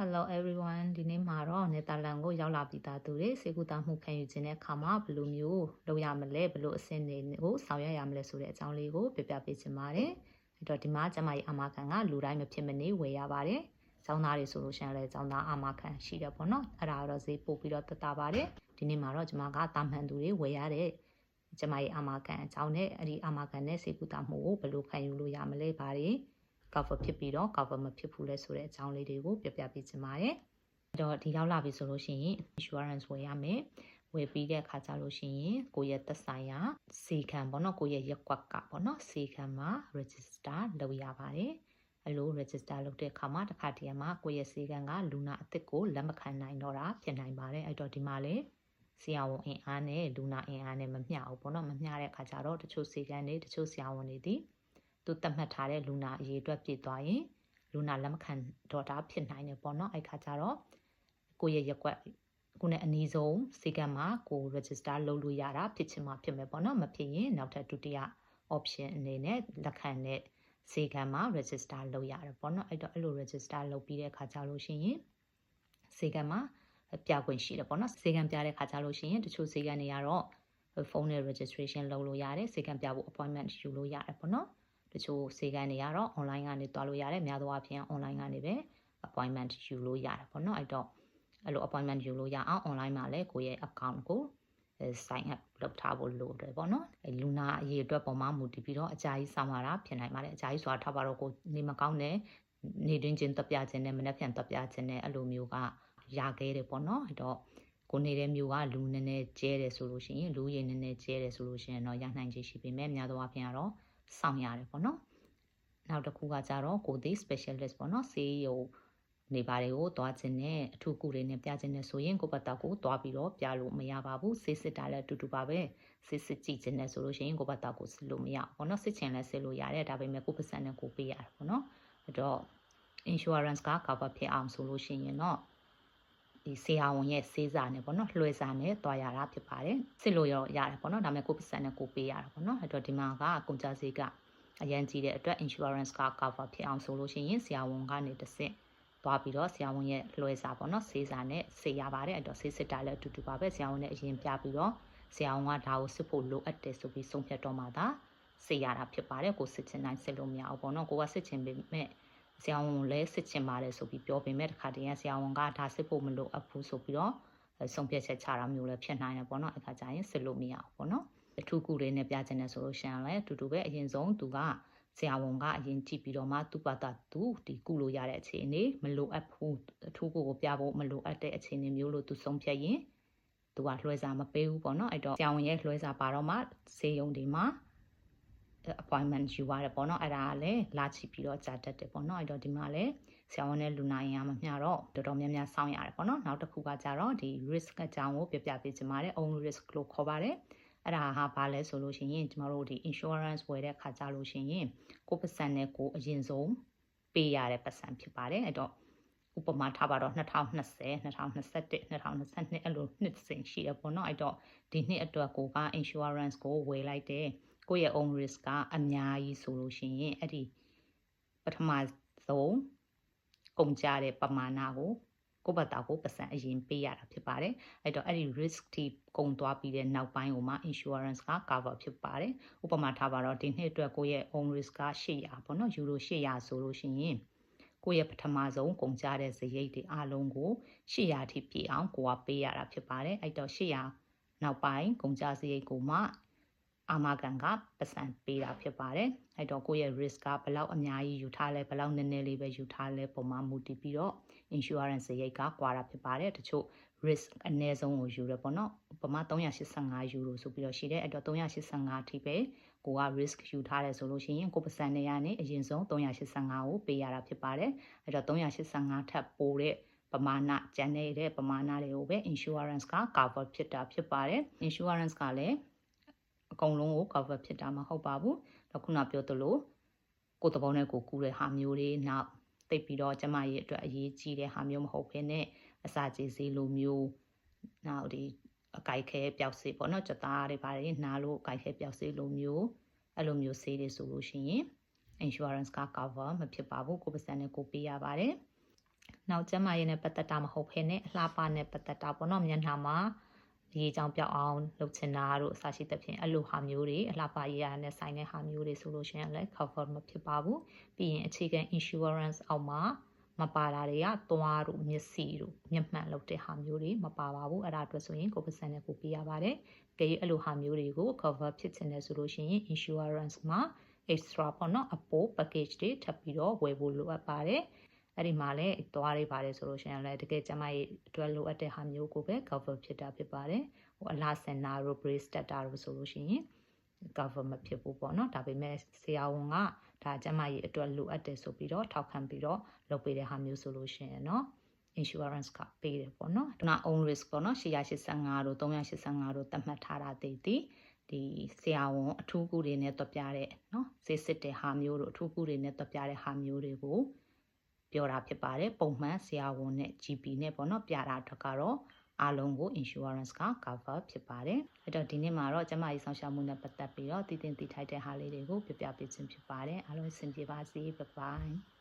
Hello everyone ဒီနေ့မှာတော့နယ်သာလန်ကိုရောက်လာပြီးသားသူတွေစေကူတာမှုခံယူခြင်းတဲ့အခါမှာဘယ်လိုမျိုးလုပ်ရမလဲဘယ်လိုအဆင့်တွေကိုဆောင်ရွက်ရမလဲဆိုတဲ့အကြောင်းလေးကိုပြပြပေးချင်ပါတယ်။အဲ့တော့ဒီမှာကျမကြီးအာမခံကလူတိုင်းမဖြစ်မနေဝယ်ရပါတယ်။ကျောင်းသားတွေဆိုလို့ရှိရင်လည်းကျောင်းသားအာမခံရှိတယ်ပေါ့နော်။အဲ့ဒါတော့ဈေးပို့ပြီးတော့တက်တာပါတယ်။ဒီနေ့မှာတော့ကျမကတာမန်သူတွေဝယ်ရတဲ့ကျမကြီးအာမခံအကြောင်းနဲ့အဲ့ဒီအာမခံနဲ့စေကူတာမှုကိုဘယ်လိုခံယူလို့ရမလဲပါတယ်။ cover ဖြစ်ပြီးတော့ cover မဖြစ်ဘူးလဲဆိုတဲ့အကြောင်းလေးတွေကိုပြပြပေးချင်ပါတယ်။အဲ့တော့ဒီရောက်လာပြီဆိုလို့ရှိရင် insurance ဝယ်ရမယ်။ဝယ်ပြီးတဲ့အခါကျလို့ရှိရင်ကိုယ့်ရဲ့သက်ဆိုင်ရာစီခံပေါ့နော်ကိုယ့်ရဲ့ရက်ကွက်ကပေါ့နော်စီခံမှာ register လုပ်ရပါတယ်။အဲ့လို register လုပ်တဲ့အခါမှာတစ်ခါတည်းမှာကိုယ့်ရဲ့စီခံကလူနာအစ်စ်ကိုလက်မခံနိုင်တော့တာဖြစ်နိုင်ပါတယ်။အဲ့တော့ဒီမှာလေဆရာဝန်အင်အားနဲ့လူနာအင်အားနဲ့မမျှဘူးပေါ့နော်မမျှတဲ့အခါကျတော့တချို့စီခံတွေတချို့ဆရာဝန်တွေဒီ သူသတ်မှတ်ထားတဲ့လူနာအရေးအတွက်ပြည့်သွားရင်လူနာလက်မခံတော့တာဖြစ်နိုင်တယ်ပေါ့နော်အဲ့ခါကျတော့ကိုယ့်ရဲ့ရက်ွက်ကိုနဲ့အနည်းဆုံးစေကံမှာကို register လုပ်လို့ရတာဖြစ်ချင်မှဖြစ်မယ်ပေါ့နော်မဖြစ်ရင်နောက်ထပ်ဒုတိယ option အနေနဲ့လက်ခံတဲ့စေကံမှာ register လုပ်ရတယ်ပေါ့နော်အဲ့တော့အဲ့လို register လုပ်ပြီးတဲ့အခါကျလို့ရှိရင်စေကံမှာပြခွင့်ရှိတယ်ပေါ့နော်စေကံပြတဲ့ခါကျလို့ရှိရင်တချို့စေကံတွေကတော့ဖုန်းနဲ့ registration လုပ်လို့ရတယ်စေကံပြဖို့ appointment ယူလို့ရတယ်ပေါ့နော် တချို့စေကန်းတွေကတော့ online ကနေတွားလို့ရတယ်များသောအားဖြင့် online ကနေပဲ appointment ယူလို့ရတယ်ပေါ့နော်အဲ့တော့အဲ့လို appointment ယူလို့ရအောင် online မှာလည်းကိုယ့်ရဲ့ account ကို sign up လုပ်ထားဖို့လိုတယ်ပေါ့နော်အဲလူနာအရေးအတွက်ပုံမှန်မူတည်ပြီးတော့အကြာကြီးဆောင်ရတာဖြစ်နိုင်ပါတယ်အကြာကြီးဆိုတာထားပါတော့ကိုနေမကောင်းတဲ့နေတွင်းချင်းတက်ပြခြင်းနဲ့မနှက်ဖြန်တက်ပြခြင်းနဲ့အဲ့လိုမျိုးကရခဲ့တယ်ပေါ့နော်အဲ့တော့ကိုနေတဲ့မျိုးကလူနည်းနည်းကျဲတယ်ဆိုလို့ရှိရင်လူရည်နည်းနည်းကျဲတယ်ဆိုလို့ရှိရင်တော့ရနိုင်ချေရှိပေမဲ့များသောအားဖြင့်ကတော့ ဆောင်ရတယ်ပေါ့နော်နောက်တစ်ခုကကြတော့ကိုဒီ specialist ပေါ့နော်ဆေးရုံနေပါတွေကိုတွားခြင်းနဲ့အထူးကုတွေနဲ့ပြခြင်းနဲ့ဆိုရင်ကိုပတ်တာကိုတွားပြီးတော့ပြလို့မရပါဘူးဆေးစစ်တာလည်းအတူတူပါပဲဆေးစစ်ကြည့်ခြင်းနဲ့ဆိုလို့ရှိရင်ကိုပတ်တာကိုစစ်လို့မရဘူးပေါ့နော်စစ်ခြင်းလည်းစစ်လို့ရတယ်ဒါပေမဲ့ကိုပတ်စံနဲ့ကိုပေးရတယ်ပေါ့နော်အဲ့တော့ insurance က cover ဖြစ်အောင်ဆိုလို့ရှိရင်တော့ ဒီဆေးဟာဝန်ရဲ့ဆေးစာနဲ့ပေါ့နော်လွှဲစာနဲ့တွားရတာဖြစ်ပါတယ်စစ်လို့ရောရတယ်ပေါ့နော်ဒါပေမဲ့ကိုပတ်စံနဲ့ကိုပေးရတာပေါ့နော်အဲ့တော့ဒီမှာကကုန်ကြဆေးကအရန်ကြီးတဲ့အတွက် insurance က cover ဖြစ်အောင်ဆိုလို့ရှိရင်ဆရာဝန်ကနေတစ်ဆင့်သွားပြီးတော့ဆရာဝန်ရဲ့လွှဲစာပေါ့နော်ဆေးစာနဲ့ဆေးရပါတယ်အဲ့တော့ဆေးစစ်တာလည်းအတူတူပါပဲဆရာဝန်နဲ့အရင်ပြပြီးတော့ဆရာဝန်ကဒါကိုစစ်ဖို့လိုအပ်တယ်ဆိုပြီးဆုံးဖြတ်တော့မှသာဆေးရတာဖြစ်ပါတယ်ကိုစစ်ချင်တိုင်းစစ်လို့မရဘူးပေါ့နော်ကိုကစစ်ချင်ပေမဲ့ ဆရာဝန်လည်းစစ်ချင်ပါတယ်ဆိုပြီးပြောပေမဲ့တခါတည်းကဆရာဝန်ကဒါစစ်ဖို့မလိုအပ်ဘူးဆိုပြီးတော့ဆုံးဖြတ်ချက်ချတာမျိုးလည်းဖြစ်နိုင်တယ်ပေါ့နော်အခါကျရင်စစ်လို့မရဘူးပေါ့နော်အထူးကူတွေနဲ့ပြချင်တယ်ဆိုလို့ရှိရင်လည်းအတူတူပဲအရင်ဆုံးသူကဆရာဝန်ကအရင်ကြည့်ပြီးတော့မှသူ့ဘာသာသူဒီကုလို့ရတဲ့အခြေအနေမလိုအပ်ဘူးအထူးကူကိုပြဖို့မလိုအပ်တဲ့အခြေအနေမျိုးလို့သူဆုံးဖြတ်ရင်သူကလွှဲစာမပေးဘူးပေါ့နော်အဲ့တော့ဆရာဝန်ရဲ့လွှဲစာပါတော့မှဆေးရုံတွေမှာ appointment ယူရတယ်ပေါ့နော်အဲ့ဒါကလည်းလာချပြီးတော့ကြာတတ်တယ်ပေါ့နော်အဲ့တော့ဒီမှာလည်းဆရာဝန်နဲ့လူနာရင်ကမမျှတော့တော်တော်များများစောင့်ရတယ်ပေါ့နော်နောက်တစ်ခုကကြတော့ဒီ risk အကြောင်းကိုပြပြပေးချင်ပါတယ် own risk လို့ခေါ်ပါတယ်အဲ့ဒါဟာဘာလဲဆိုလို့ရှိရင်ကျမတို့ဒီ insurance ဝယ်တဲ့ခါကြလို့ရှိရင်ကိုပတ်စံနဲ့ကိုအရင်ဆုံးပေးရတဲ့ပတ်စံဖြစ်ပါတယ်အဲ့တော့ဥပမာထားပါတော့2020 2021 2022အဲ့လိုနှစ်စဉ်ရှိရပေါ့နော်အဲ့တော့ဒီနှစ်အတွက်ကိုက insurance ကိုဝယ်လိုက်တယ် ကိုယ့်ရဲ့ own risk ကအများကြီးဆိုလို့ရှိရင်အဲ့ဒီပထမဆုံးကုန်ကြတဲ့ပမာဏကိုကိုယ့်ဘက်သားကိုပတ်စံအရင်ပေးရတာဖြစ်ပါတယ်အဲ့တော့အဲ့ဒီ risk ထိကုန်သွားပြီးတဲ့နောက်ပိုင်းကိုမှ insurance က cover ဖြစ်ပါတယ်ဥပမာထားပါတော့ဒီနှစ်အတွက်ကိုယ့်ရဲ့ own risk က800ပေါ့နော်ယူရို800ဆိုလို့ရှိရင်ကိုယ့်ရဲ့ပထမဆုံးကုန်ကြတဲ့စရိတ်တွေအားလုံးကို800ထိပြည့်အောင်ကိုကပေးရတာဖြစ်ပါတယ်အဲ့တော့800နောက်ပိုင်းကုန်ကြစရိတ်ကိုမှ အာမခံကပတ်စံပေးတာဖြစ်ပါတယ်အဲ့တော့ကိုယ့်ရဲ့ risk ကဘလောက်အများကြီးယူထားလဲဘလောက်နည်းနည်းလေးပဲယူထားလဲပုံမှန်မူတည်ပြီးတော့ insurance ရိတ်ကကွာတာဖြစ်ပါတယ်တချို့ risk အနည်းဆုံးကိုယူရပေါ့နော်ပမာ385ယူရိုဆိုပြီးတော့ရှိတယ်အဲ့တော့385အထိပဲကိုက risk ယူထားတယ်ဆိုလို့ရှိရင်ကိုပစံနေရနေအရင်ဆုံး385ကိုပေးရတာဖြစ်ပါတယ်အဲ့တော့385ထပ်ပိုတဲ့ပမာဏကျန်နေတဲ့ပမာဏတွေကိုပဲ insurance က cover ဖြစ်တာဖြစ်ပါတယ် insurance ကလည်း အကုန်လုံးကို cover ဖြစ်တာမဟုတ်ပါဘူးတော့ခုနပြောသလိုကိုယ်တဘောနဲ့ကိုကူးတဲ့ဟာမျိုးတွေနောက်တိတ်ပြီးတော့ကျမရဲ့အတွက်အရေးကြီးတဲ့ဟာမျိုးမဟုတ်ဘဲနဲ့အစာကြေးစေးလိုမျိုးနောက်ဒီအကြိုက်ခဲပျောက်စေးပေါ့နော်ကြသားတွေပါတယ်နားလို့အကြိုက်ခဲပျောက်စေးလိုမျိုးအဲ့လိုမျိုးစေးတွေဆိုလို့ရှိရင် insurance က cover မဖြစ်ပါဘူးကိုယ်ပါစံနဲ့ကိုပေးရပါတယ်နောက်ကျန်းမာရေးနဲ့ပတ်သက်တာမဟုတ်ဘဲနဲ့အလှပနဲ့ပတ်သက်တာပေါ့နော်မျက်နှာမှာ ရေချောင်ပြောက်အောင်လုပ်ချင်တာတို့အစရှိသဖြင့်အဲ့လိုဟာမျိုးတွေအလှပရေးရတဲ့ဆိုင်တဲ့ဟာမျိုးတွေဆိုလို့ရှိရင်လည်း cover မဖြစ်ပါဘူးပြီးရင်အခြေခံ insurance အောက်မှာမပါတာတွေကသွားတို့မျက်စိတို့မျက်မှန်လုပ်တဲ့ဟာမျိုးတွေမပါပါဘူးအဲ့ဒါအတွက်ဆိုရင်ကိုယ်ပစံနဲ့ကိုပေးရပါတယ်ကြည့်အဲ့လိုဟာမျိုးတွေကို cover ဖြစ်ချင်တယ်ဆိုလို့ရှိရင် insurance မှာ extra ပေါ့နော်အပိုး package တွေထပ်ပြီးတော့ဝယ်ဖို့လိုအပ်ပါတယ် အဲ့ဒီမှာလည်းသွားတွေပါတယ်ဆိုလို့ရှိရင်လည်းတကယ်ကျမရဲ့အတွက်လိုအပ်တဲ့ဟာမျိုးကိုပဲ cover ဖြစ်တာဖြစ်ပါတယ်ဟိုအလားစင်နာတို့ brace တက်တာတို့ဆိုလို့ရှိရင် cover မဖြစ်ဘူးပေါ့နော်ဒါပေမဲ့ဆရာဝန်ကဒါကျမရဲ့အတွက်လိုအပ်တယ်ဆိုပြီးတော့ထောက်ခံပြီးတော့လုပ်ပေးတဲ့ဟာမျိုးဆိုလို့ရှိရင်เนาะ insurance ကပေးတယ်ပေါ့နော်။ဒါ own risk ပေါ့နော်185တို့385တို့သတ်မှတ်ထားတာတည်တည်ဒီဆရာဝန်အထူးကုတွေနဲ့တွက်ပြတဲ့နော်ဈေးစစ်တဲ့ဟာမျိုးတို့အထူးကုတွေနဲ့တွက်ပြတဲ့ဟာမျိုးတွေကို ပြောတာဖြစ်ပါတယ်ပုံမှန်ဆရာဝန်နဲ့ GP နဲ့ပေါ့နော်ပြတာတော့ကတော့အားလုံးကို insurance က cover ဖြစ်ပါတယ်အဲ့တော့ဒီနေ့မှာတော့ကျမကြီးဆောင်ရှားမှုနဲ့ပတ်သက်ပြီးတော့တည်တင်တည်ထိုက်တဲ့ဟာလေးတွေကိုပြပြပေးခြင်းဖြစ်ပါတယ်အားလုံးအဆင်ပြေပါစေ bye bye